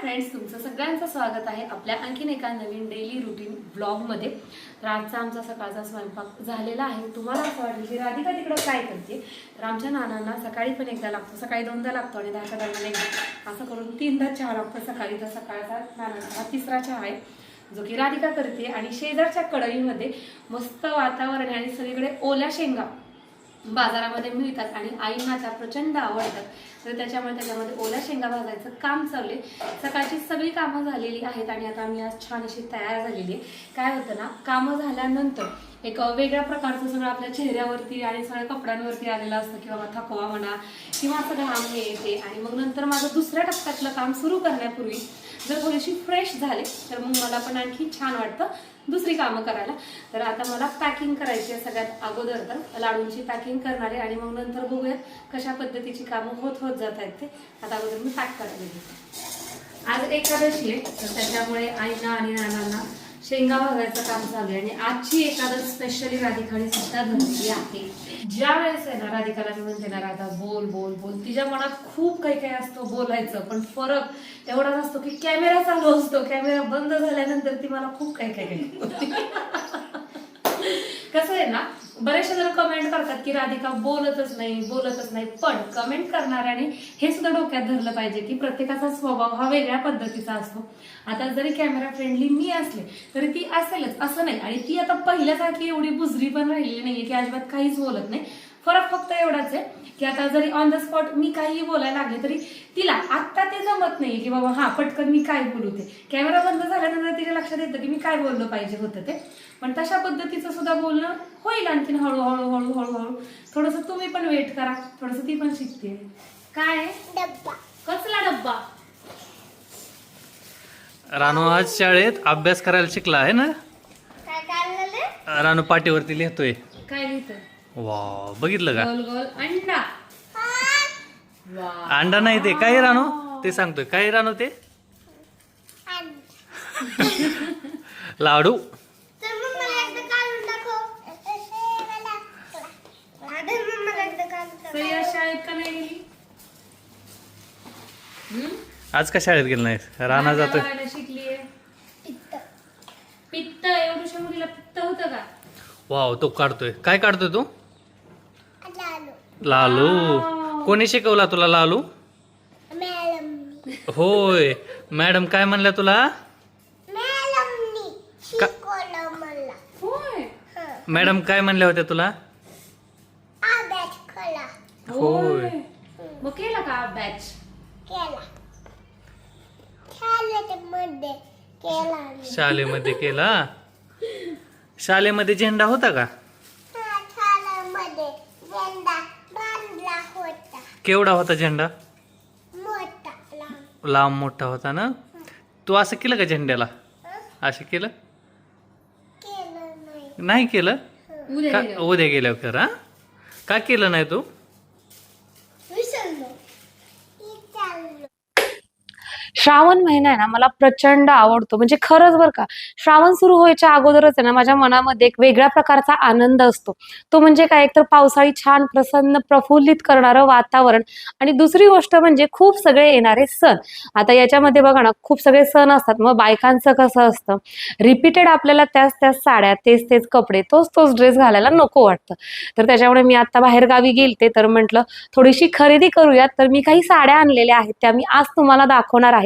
Friends तुमचं सगळ्यांचं स्वागत आहे आपल्या आणखीन एका नवीन डेली रुटीन ब्लॉगमध्ये तर आजचा आमचा सकाळचा स्वयंपाक झालेला आहे. तुम्हाला असं वाटलं की राधिका तिकडं काय करते? तर आमच्या नानांना सकाळी पण एकदा लागतो सकाळी दोनदा लागतो आणि दहाच्या दरम्यान एकदा. असं करून तीनदा चहा लागतो सकाळी. तर सकाळचा नानांचा तिसरा चहा आहे जो की राधिका करते. आणि शेजारच्या कढईमध्ये मस्त वातावरण आहे आणि सगळीकडे ओल्या शेंगा. बाजारामध्ये मिळतात आणि आईंना त्या प्रचंड आवडतात. तर त्याच्यामुळे त्याच्यामध्ये ओल्या शेंगा भाजायचं काम चालले सकाळची सगळी कामं झालेली आहेत आणि आता आम्ही आज छान अशी तयार झालेली आहे. काय होतं ना कामं झाल्यानंतर एक वेगळ्या प्रकारचं सगळं आपल्या चेहऱ्यावरती आणि सगळ्या कपड्यांवरती आलेलं असतं किंवा थकवा म्हणा किंवा असं घाम हे येते आणि मग नंतर माझं दुसऱ्या टप्प्यातलं काम सुरू करण्यापूर्वी जर थोडीशी फ्रेश झाले तर मग मला पण आणखी छान वाटतं दुसरी कामं करायला. तर आता मला पॅकिंग करायची आहे सगळ्यात अगोदर तर. लाडूंची पॅकिंग करणार आहे आणि मग नंतर बघूयात कशा पद्धतीची कामं होत होत जात आहेत ते. आता अगोदर मी पॅक करायला घेते आज एकादशी आहे तर त्याच्यामुळे आईना आणि नानांना शेंगा भागायचं काम चालू आहे आणि आजची एखादं स्पेशली राधिकाने सुद्धा धरलेली आहे. ज्या वेळेस आहे ना राधिकाला मी म्हणते ना राधा बोल बोल बोल. तिच्या मनात खूप काही काही असतं बोलायचं पण फरक एवढाच असतो की कॅमेरा चालू असतो. कॅमेरा बंद झाल्यानंतर ती मला खूप काही काही काही कसं आहे ना बरेचसे जण कमेंट करतात की राधिका बोलतच नाही बोलतच नाही. पण कमेंट करणाऱ्याने हे सुद्धा डोक्यात धरलं पाहिजे की प्रत्येकाचा स्वभाव हा वेगळ्या पद्धतीचा असतो. आता जरी कॅमेरा फ्रेंडली मी असले तरी ती असेलच असं नाही. आणि ती आता पहिल्यासारखी एवढी बुजरी पण राहिलेली नाहीये की अजिबात काहीच बोलत नाही. फरक फक्त एवढाच आहे की आता जरी ऑन द स्पॉट मी काहीही बोलायला लागले तरी तिला आत्ता ते जमत नाही की बाबा हा पटकन मी काय बोलू ते. कॅमेरा बंद झाल्यानंतर तिच्या लक्षात येतं की मी काय बोललं पाहिजे होतं ते. पण तशा पद्धतीचं सुद्धा बोलणं होईल आणखीन हळूहळू हळू. हळूहळू थोडंसं तुम्ही पण वेट करा. थोडंसं ती पण शिकते. काय आहे? डब्बा. कसला डब्बा? रानू आज शाळेत अभ्यास करायला शिकला आहे ना? रानू पाठीवरती लिहितोय. काय लिहितं वा बघितलं का? गोल गोल अंडा. वा अंडा नाही ते. काय रानू ते सांगतोय. काय रानू ते? लाडू. तर मग मला एकदा काढून दाखव. आधी मग मला एकदा काढून सई आज शाळेत का नाही गेली? हम्म? आज का शाळेत गेला नाही राणा जातोय. शिकलीये. दाखव पित्त मुलीला पित्त होतं का? वाव तो काढतोय. काय काढतोय तू? लालू कोणी शिकवला तुला लालू? होय. मॅडम काय म्हणल्या तुला? मॅडमनी शिकवलं मला. होय. हं. मॅडम काय म्हणल्या होत्या तुला? होय. मग केला का अभ्यास. शाळेमध्ये केला? शाळेमध्ये झेंडा होता का हा, शाळेमध्ये झेंडा बांधला होता केवढा होता झेंडा? मोठा लांब. लांब मोठा होता ना? तू असं केलं का झेंड्याला? असं केलं? केलं नाही. नाही केलं? उद्या का गेल्यावर. उद्या गेल्यावर कर हा? का केलं नाही तू? श्रावण महिना आहे ना मला प्रचंड आवडतो. म्हणजे खरंच बरं का श्रावण सुरू व्हायच्या अगोदरच आहे ना माझ्या मनामध्ये एक वेगळ्या प्रकारचा आनंद असतो. तो म्हणजे काय एकतर पावसाळी छान प्रसन्न प्रफुल्लित करणारं वातावरण आणि दुसरी गोष्ट म्हणजे खूप सगळे येणारे सण. आता याच्यामध्ये बघा ना खूप सगळे सण असतात. मग बायकांचं कसं असतं? रिपीटेड आपल्याला त्याच त्याच साड्या तेच तेच कपडे तोच तोच ड्रेस घालायला नको वाटतं. तर त्याच्यामुळे मी आता बाहेर गावी गेलते तर म्हटलं थोडीशी खरेदी करूयात. तर मी काही साड्या आणलेल्या आहेत त्या मी आज तुम्हाला दाखवणार आहे.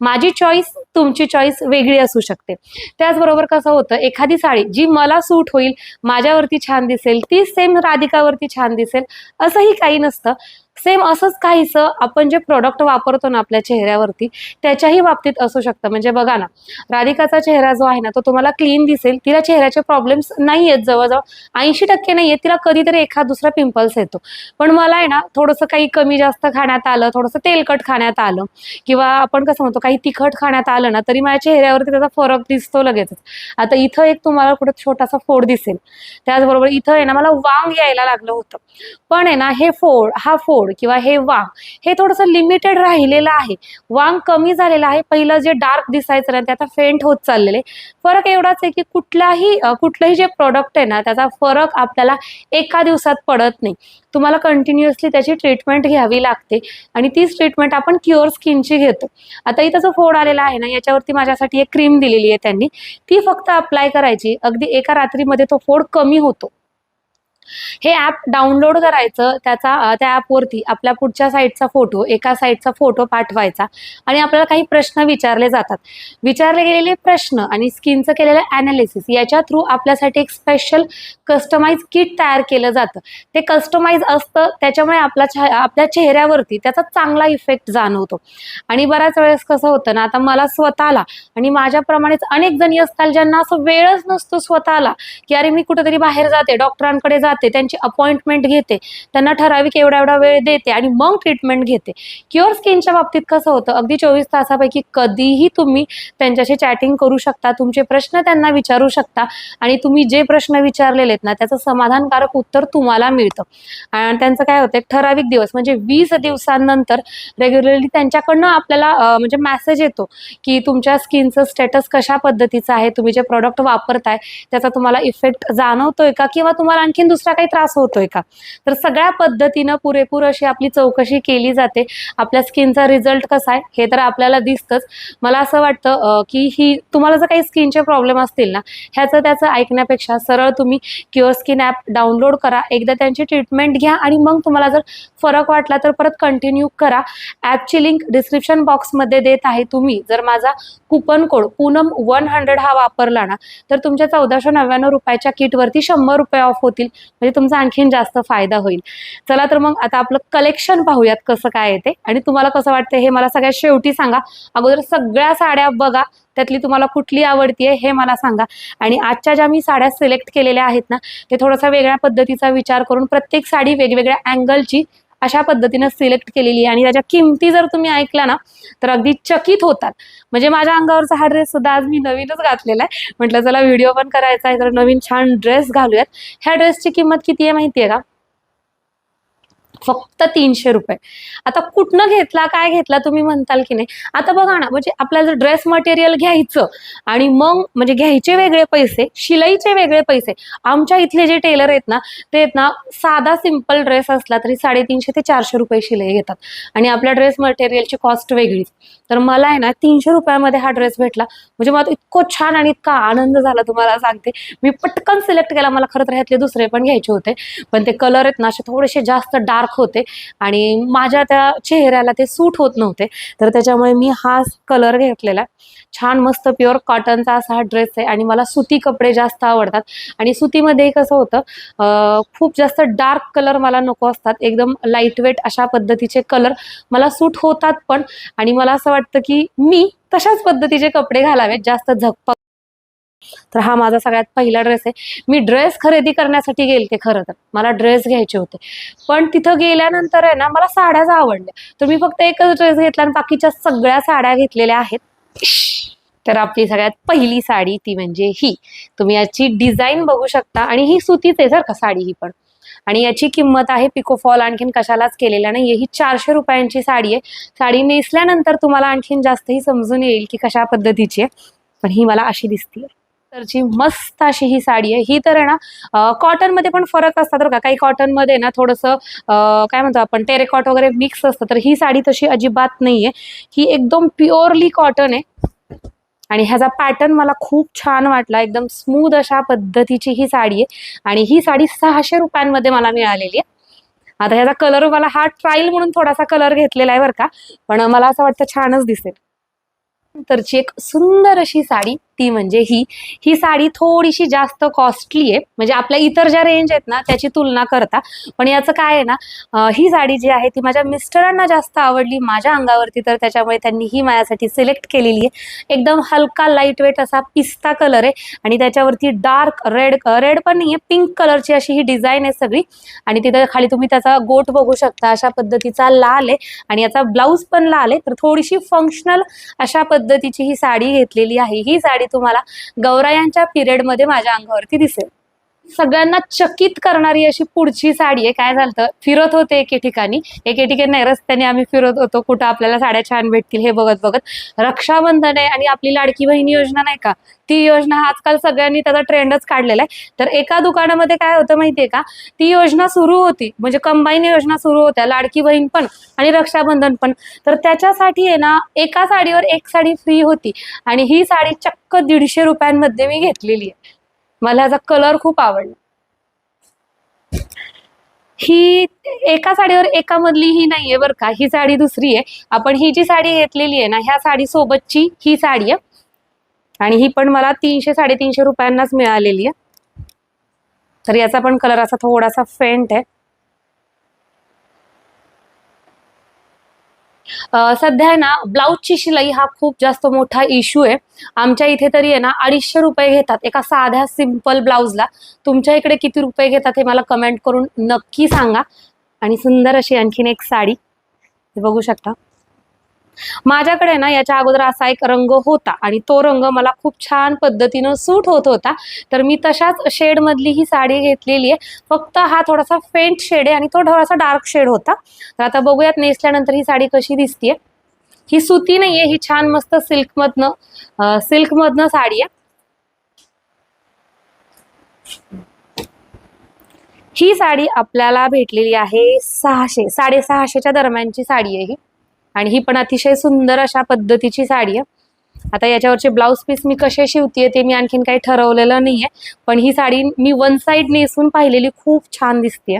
माझी चॉईस तुमची चॉईस वेगळी असू शकते. त्याचबरोबर कसं होतं एखादी साडी जी मला सूट होईल माझ्यावरती छान दिसेल ती सेम राधिकावरती छान दिसेल असंही काही नसतं. सेम असंच काहीसं आपण जे प्रोडक्ट वापरतो ना आपल्या चेहऱ्यावरती त्याच्याही बाबतीत असू शकतं. म्हणजे बघा ना राधिकाचा चेहरा जो आहे ना तो तुम्हाला क्लीन दिसेल. तिला चेहऱ्याचे प्रॉब्लेम्स नाही आहेत जवळजवळ. ऐंशी टक्के नाही आहेत तिला कधीतरी एखाद दुसरा पिंपल्स येतो. पण मला आहे ना थोडंसं काही कमी जास्त खाण्यात आलं थोडंसं तेलकट खाण्यात आलं किंवा आपण कसं म्हणतो काही तिखट खाण्यात आलं ना तरी माझ्या चेहऱ्यावरती त्याचा फरक दिसतो लगेचच. आता इथं एक तुम्हाला कुठं छोटासा फोड दिसेल. त्याचबरोबर इथं आहे ना मला वांग यायला लागलं होतं. पण आहे ना हे फोड हा फोड फोड किंवा हे वांग हे थोडंसं लिमिटेड राहिलेलं आहे. वांग कमी झालेलं आहे. पहिलं जे डार्क दिसायचं ना ते आता फेंट होत चाललेले फरक एवढाच आहे की कुठलाही कुठलंही जे प्रोडक्ट आहे ना त्याचा फरक आपल्याला एका दिवसात पडत नाही. तुम्हाला कंटिन्युअसली त्याची ट्रीटमेंट घ्यावी लागते आणि तीच ट्रीटमेंट आपण क्युअर स्किनची घेतो. आता इथं जो फोड आलेला आहे ना याच्यावरती माझ्यासाठी एक क्रीम दिलेली आहे त्यांनी. ती फक्त अप्लाय करायची. अगदी एका रात्रीमध्ये तो फोड कमी होतो. हे ॲप डाउनलोड करायचं त्याचा त्या ॲपवरती आपल्या पुढच्या साईडचा फोटो एका साईडचा फोटो पाठवायचा आणि आपल्याला काही प्रश्न विचारले जातात. विचारले गेलेले प्रश्न आणि स्किनचं केलेलं ॲनालिसिस याच्या थ्रू आपल्यासाठी एक स्पेशल कस्टमाइज किट तयार केलं जातं. ते कस्टमाइज असतं त्याच्यामुळे आपला आपल्या चेहऱ्यावरती त्याचा चांगला इफेक्ट जाणवतो. आणि बऱ्याच वेळेस कसं होतं ना आता मला स्वतःला आणि माझ्याप्रमाणेच अनेक जणी असतात ज्यांना असं वेळच नसतो स्वतःला की अरे मी कुठेतरी बाहेर जाते डॉक्टरांकडे जाते त्यांची अपॉइंटमेंट घेते त्यांना ठराविक एवढा एवढा वेळ देते आणि मग ट्रीटमेंट घेते. क्युअर स्किनच्या बाबतीत कसं होतं? अगदी चोवीस तासापैकी कधीही तुम्ही त्यांच्याशी चॅटिंग करू शकता तुमचे प्रश्न त्यांना विचारू शकता आणि तुम्ही जे प्रश्न विचारलेले आहेत ना त्याचं समाधानकारक उत्तर तुम्हाला मिळतं. आणि त्यांचं काय होतं? ठराविक दिवस म्हणजे वीस दिवसांनंतर रेग्युलरली त्यांच्याकडनं आपल्याला म्हणजे मेसेज येतो की तुमच्या स्किनचं स्टेटस कशा पद्धतीचं आहे तुम्ही जे प्रॉडक्ट वापरताय त्याचा तुम्हाला इफेक्ट जाणवतोय का? किंवा तुम्हाला आणखीन दुसरा काही त्रास होतोय का? तर सगळ्या पद्धतीनं पुरेपूर अशी आपली चौकशी केली जाते. आपल्या स्किनचा रिझल्ट कसा आहे हे तर आपल्याला दिसतंच. मला असं वाटतं की ही तुम्हाला जर काही स्किनचे प्रॉब्लेम असतील ना ह्याचं त्याचं ऐकण्यापेक्षा सरळ तुम्ही क्युअर स्किन ॲप डाउनलोड करा. एकदा त्यांची ट्रीटमेंट घ्या आणि मग तुम्हाला जर फरक वाटला तर परत कंटिन्यू करा. ॲपची लिंक डिस्क्रिप्शन बॉक्समध्ये देत आहे तुम्ही. जर माझा coupon code Poonam one hundred हा वापरला ना तर तुमच्या चौदाशे नव्याण्णव रुपयाच्या किटवरती शंभर रुपये ऑफ होतील. म्हणजे तुमचा आणखीन जास्त फायदा होईल. चला तर मग आता आपलं कलेक्शन पाहूयात कसं काय येते आणि तुम्हाला कसं वाटतं हे मला सगळ्यात शेवटी सांगा. अगोदर सगळ्या साड्या बघा त्यातली तुम्हाला कुठली आवडतीये हे मला सांगा. आणि आजच्या ज्या मी साड्या सिलेक्ट केलेल्या आहेत ना ते थोडासा वेगळ्या पद्धतीचा विचार करून प्रत्येक साडी वेगवेगळ्या अँगलची अशा पद्धतीनं सिलेक्ट केलेली आहे. आणि त्याच्या किमती जर तुम्ही ऐकल्या ना तर अगदी चकित होतात. म्हणजे माझ्या अंगावरचा हा ड्रेस सुद्धा आज मी नवीनच घातलेला आहे. म्हटलं चला व्हिडिओ पण करायचा आहे तर नवीन छान ड्रेस घालूयात. ह्या ड्रेसची किंमत किती आहे माहिती आहे का? फक्त तीनशे रुपये. आता कुठनं घेतला काय घेतला तुम्ही म्हणताल की नाही? आता बघा ना म्हणजे आपल्याला ड्रेस मटेरियल घ्यायचं आणि मग म्हणजे घ्यायचे वेगळे पैसे शिलाईचे वेगळे पैसे. आमच्या इथले जे टेलर आहेत ना ते आहेत ना साधा सिंपल ड्रेस असला तरी साडेतीनशे ते चारशे रुपये शिलाई घेतात. आणि आपल्या ड्रेस मटेरियलची कॉस्ट वेगळीच. तर मला आहे ना तीनशे रुपयामध्ये हा ड्रेस भेटला. म्हणजे मला तो इतकं छान आणि इतका आनंद झाला तुम्हाला सांगते. मी पटकन सिलेक्ट केला मला खरं तर ह्यातले दुसरे पण घ्यायचे होते. पण ते कलर आहेत ना असे थोडेसे जास्त डार्क होते. आणि माझ्या त्या चेहऱ्याला ते सूट होत नव्हते. तर त्याच्यामुळे मी हा कलर घेतलेला छान मस्त प्युअर कॉटनचा असा हा ड्रेस आहे आणि मला सुती कपडे जास्त आवडतात. आणि सुतीमध्ये कसं होतं खूप जास्त डार्क कलर मला नको असतात. एकदम लाइट वेट अशा पद्धतीचे कलर मला सूट होतात पण. आणि मला असं वाटतं की मी तशाच पद्धतीचे कपडे घालावेत. जास्त झगपक तर हा माझा सगळ्यात पहिला ड्रेस आहे. मी ड्रेस खरेदी करण्यासाठी गेलते खरं तर. मला ड्रेस घ्यायचे होते. पण तिथं गेल्यानंतर आहे ना मला साड्याच आवडल्या. तर मी फक्त एकच ड्रेस घेतला आणि बाकीच्या सगळ्या साड्या घेतलेल्या आहेत. तर आपली सगळ्यात पहिली साडी ती म्हणजे ही. तुम्ही याची डिझाईन बघू शकता आणि ही सुतीच आहे जर का साडी ही पण. आणि याची किंमत आहे पिकोफॉल आणखीन कशालाच केलेला नाही ही चारशे रुपयांची साडी आहे. साडी नेसल्यानंतर तुम्हाला आणखीन जास्तही समजून येईल की कशा पद्धतीची आहे. पण ही मला अशी दिसते तरची मस्त अशी ही साडी आहे. ही तर आहे ना कॉटनमध्ये पण फरक असतात बरं का. काही कॉटनमध्ये ना थोडंसं काय म्हणतो आपण टेरेकॉट वगैरे मिक्स असतं. तर ही साडी तशी अजिबात नाही आहे ही एकदम प्युअरली कॉटन आहे. आणि ह्याचा पॅटर्न मला खूप छान वाटला. एकदम स्मूथ अशा पद्धतीची ही साडी आहे. आणि ही साडी सहाशे रुपयांमध्ये मला मिळालेली आहे. आता ह्याचा कलर मला हा ट्रायल म्हणून थोडासा कलर घेतलेला आहे बरं का. पण मला असं वाटतं छानच दिसेल. तरची एक सुंदर अशी साडी. ती म्हणजे ही. ही साडी थोडीशी जास्त कॉस्टली आहे. म्हणजे आपल्या इतर ज्या रेंज आहेत ना त्याची तुलना करता. पण याचं काय आहे ना ही साडी जी आहे ती माझ्या मिस्टरांना जास्त आवडली. माझ्या अंगावरती तर त्याच्यामुळे त्यांनी ही माझ्यासाठी सिलेक्ट केलेली आहे. एकदम हलका लाइट वेट असा पिस्ता कलर आहे. आणि त्याच्यावरती डार्क रेड रेड पण नाही आहे पिंक कलरची अशी ही डिझाईन आहे सगळी. आणि तिथं खाली तुम्ही त्याचा गोट बघू शकता अशा पद्धतीचा लाल आहे. आणि याचा ब्लाऊज पण लाल आहे. तर थोडीशी फंक्शनल अशा पद्धतीची ही साडी घेतलेली आहे. ही साडी तुम्हाला गौरायांच्या पिरियडमध्ये माझ्या अंगावरती दिसेल. सगळ्यांना चकित करणारी अशी पुढची साडी आहे. काय झालं फिरत होते एके ठिकाणी. एके ठिकाणी नाही रस्त्याने आम्ही फिरत होतो. कुठं आपल्याला साड्या छान भेटतील हे बघत बघत. रक्षाबंधन आहे आणि आपली लाडकी बहिणी योजना नाही का? ती योजना आजकाल सगळ्यांनी त्याचा ट्रेंडच काढलेला आहे. तर एका दुकानामध्ये काय होतं माहितीये का? ती योजना सुरू होती. म्हणजे कंबाईन योजना सुरू होत्या. लाडकी बहीण पण आणि रक्षाबंधन पण. तर त्याच्यासाठी आहे ना एका साडीवर एक साडी फ्री होती. आणि ही साडी चक्क दीडशे रुपयांमध्ये मी घेतलेली आहे. मला ह्याचा कलर खूप आवडला. ही एका साडीवर एका मधली ही नाहीये बरं का ही साडी दुसरी आहे आपण ही जी साडी घेतलेली आहे ना ह्या साडी सोबतची ही साडी आहे आणि ही पण मला तीनशे साडेतीनशे रुपयांनाच मिळालेली आहे तर याचा पण कलर असा थोडासा फेंट आहे. सध्या आहे ना ब्लाऊजची शिलाई हा खूप जास्त मोठा इश्यू आहे. आमच्या इथे तरी आहे ना अडीचशे रुपये घेतात. एका साध्या सिंपल ब्लाऊजला. तुमच्या इकडे किती रुपये घेतात हे मला कमेंट करून नक्की सांगा. आणि सुंदर अशी आणखीन एक साडी. हे बघू शकता. माझ्याकडे ना याच्या अगोदर असा एक रंग होता आणि तो रंग मला खूप छान पद्धतीनं सूट होत होता. तर मी तशाच शेडमधली ही साडी घेतलेली आहे. फक्त हा थोडासा फेंट शेड आहे आणि तो थोडासा डार्क शेड होता. तर आता बघूयात नेसल्यानंतर ही साडी कशी दिसतीये. ही सुती नाहीये ही छान मस्त सिल्कमधनं सिल्कमधनं साडी आहे. ही साडी आपल्याला भेटलेली आहे सहाशे साडेसहाशेच्या दरम्यानची साडी आहे ही. आणि ही पण अतिशय सुंदर अशा पद्धतीची साडी आहे. आता याच्यावरचे ब्लाऊज पीस मी कसे शिवतीये ते मी आणखीन काही ठरवलेलं नाहीये. पण ही साडी मी वन साइड नेसून पाहिलेली खूप छान दिसतेय.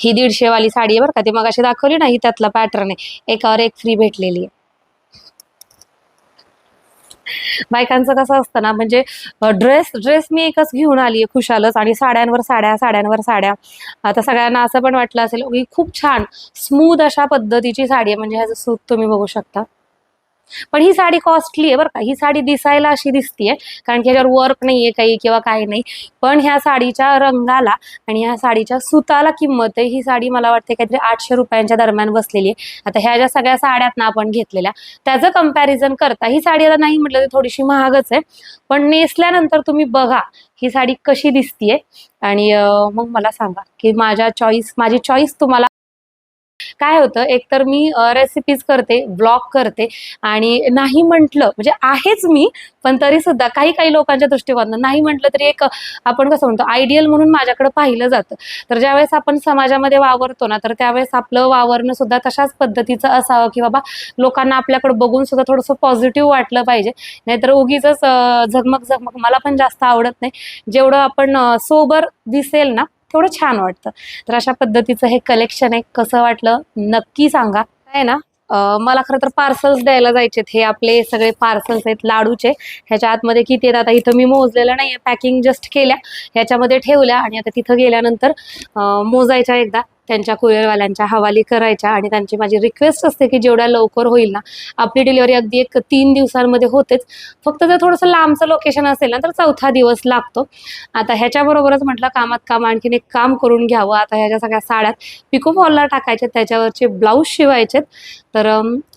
ही दीडशे वाली साडी आहे बरं का ते मग अशी दाखवली ना ही त्यातला पॅटर्न आहे. एकावर एक फ्री भेटलेली आहे. बायकांचं कसं असतं ना म्हणजे ड्रेस ड्रेस मी एकच घेऊन आली आहे खुशालच आणि साड्यांवर साड्या साड्यांवर साड्या. आता सगळ्यांना असं पण वाटलं असेल की खूप छान स्मूथ अशा पद्धतीची साडी आहे म्हणजे ह्याचं सूत तुम्ही बघू शकता. पण ही साडी कॉस्टली आहे बरं का. ही साडी दिसायला अशी दिसतीये कारण की ह्याच्यावर वर्क नाहीये काही किंवा काही नाही. पण ह्या साडीच्या रंगाला आणि ह्या साडीच्या सुताला किंमत आहे. ही साडी मला वाटते काहीतरी आठशे रुपयांच्या दरम्यान बसलेली आहे. आता ह्या ज्या सगळ्या साड्यात ना आपण घेतलेल्या त्याचं कंपॅरिझन करता. ही साडी आता नाही म्हटलं तर थोडीशी महागच आहे. पण नेसल्यानंतर तुम्ही बघा ही साडी कशी दिसतीये. आणि मग मला सांगा की माझ्या चॉईस माझी चॉईस तुम्हाला काय होतं एकतर मी रेसिपीज करते ब्लॉग करते आणि नाही म्हटलं म्हणजे आहेच मी पण तरी सुद्धा काही काही लोकांच्या दृष्टिकोनातून नाही म्हटलं तरी एक आपण कसं म्हणतो आयडियल म्हणून माझ्याकडे पाहिलं जातं. तर ज्यावेळेस आपण समाजामध्ये वावरतो ना तर त्यावेळेस आपलं वावरणं सुद्धा तशाच पद्धतीचं असावं की बाबा लोकांना आपल्याकडे बघून सुद्धा थोडंसं पॉझिटिव्ह वाटलं पाहिजे. नाहीतर उगीच झगमग झगमग मला पण जास्त आवडत नाही. जेवढं आपण सोबर दिसेल ना तेवढं छान वाटतं. तर अशा पद्धतीचं हे कलेक्शन आहे. कसं वाटलं? नक्की सांगा. आहे ना? मला खरं तर पार्सल्स द्यायला जायचेत. हे आपले सगळे पार्सल्स आहेत लाडूचे. ह्याच्या आतमध्ये किती आहेत? आता इथं मी मोजलेलं नाही पॅकिंग जस्ट केल्या. ह्याच्यामध्ये ठेवल्या. आणि आता तिथं गेल्यानंतर मोजायच्या एकदा. त्यांच्या कुरिअरवाल्यांच्या हवाली करायच्या आणि त्यांची माझी रिक्वेस्ट असते की जेवढ्या लवकर होईल ना आपली डिलिव्हरी अगदी एक तीन दिवसांमध्ये होतेच. फक्त जर थोडंसं लांबचं लोकेशन असेल ना तर चौथा दिवस लागतो. आता ह्याच्याबरोबरच म्हटलं कामात काम आणखीन एक काम करून घ्यावं. आता ह्याच्या सगळ्या साड्यात पिको फॉलला टाकायचे त्याच्यावरचे ब्लाऊज शिवायचेत. तर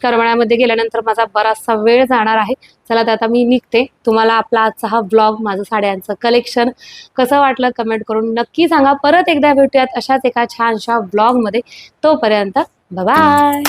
करमाळ्यामध्ये गेल्यानंतर माझा बराचसा वेळ जाणार आहे. चला तर आता मी निघते. तुम्हाला आपला आजचा हा ब्लॉग माझं साड्यांचं कलेक्शन कसं वाटलं कमेंट करून नक्की सांगा. परत एकदा भेटूयात अशाच एका छानशा ब्लॉगमध्ये तोपर्यंत बाय